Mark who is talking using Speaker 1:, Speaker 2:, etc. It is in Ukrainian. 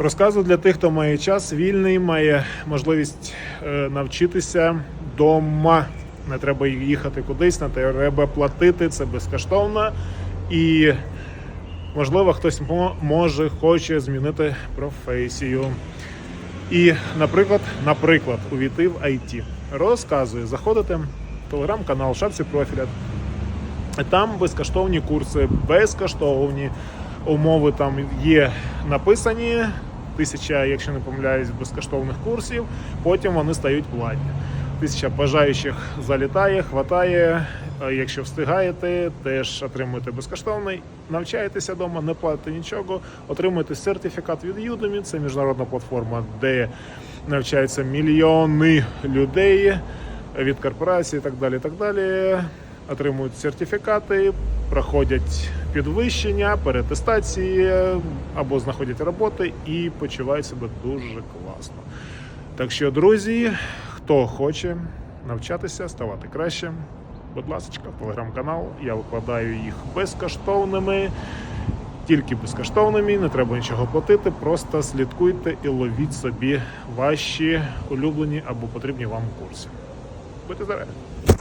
Speaker 1: Розказую для тих, хто має час вільний, має можливість е, навчитися вдома. Не треба їхати кудись, не треба платити, це безкоштовно. І можливо хтось може хоче змінити професію. І, наприклад, наприклад, увійти в IT. Розказую, заходите в телеграм-канал, шапці профіля. Там безкоштовні курси, безкоштовні умови там є написані. Тисяча, якщо не помиляюсь, безкоштовних курсів. Потім вони стають платні. Тисяча бажаючих залітає, хватає. Якщо встигаєте, теж отримуєте безкоштовний. Навчаєтеся вдома, не платите нічого, отримуєте сертифікат від Udemy. Це міжнародна платформа, де навчаються мільйони людей від корпорацій і так далі. так далі. Отримують сертифікати, проходять підвищення, перетестації або знаходять роботи і почувають себе дуже класно. Так що, друзі, хто хоче навчатися, ставати краще, будь ласка, телеграм-канал. Я викладаю їх безкоштовними, тільки безкоштовними, не треба нічого платити. Просто слідкуйте і ловіть собі ваші улюблені або потрібні вам курси. Будьте здорові!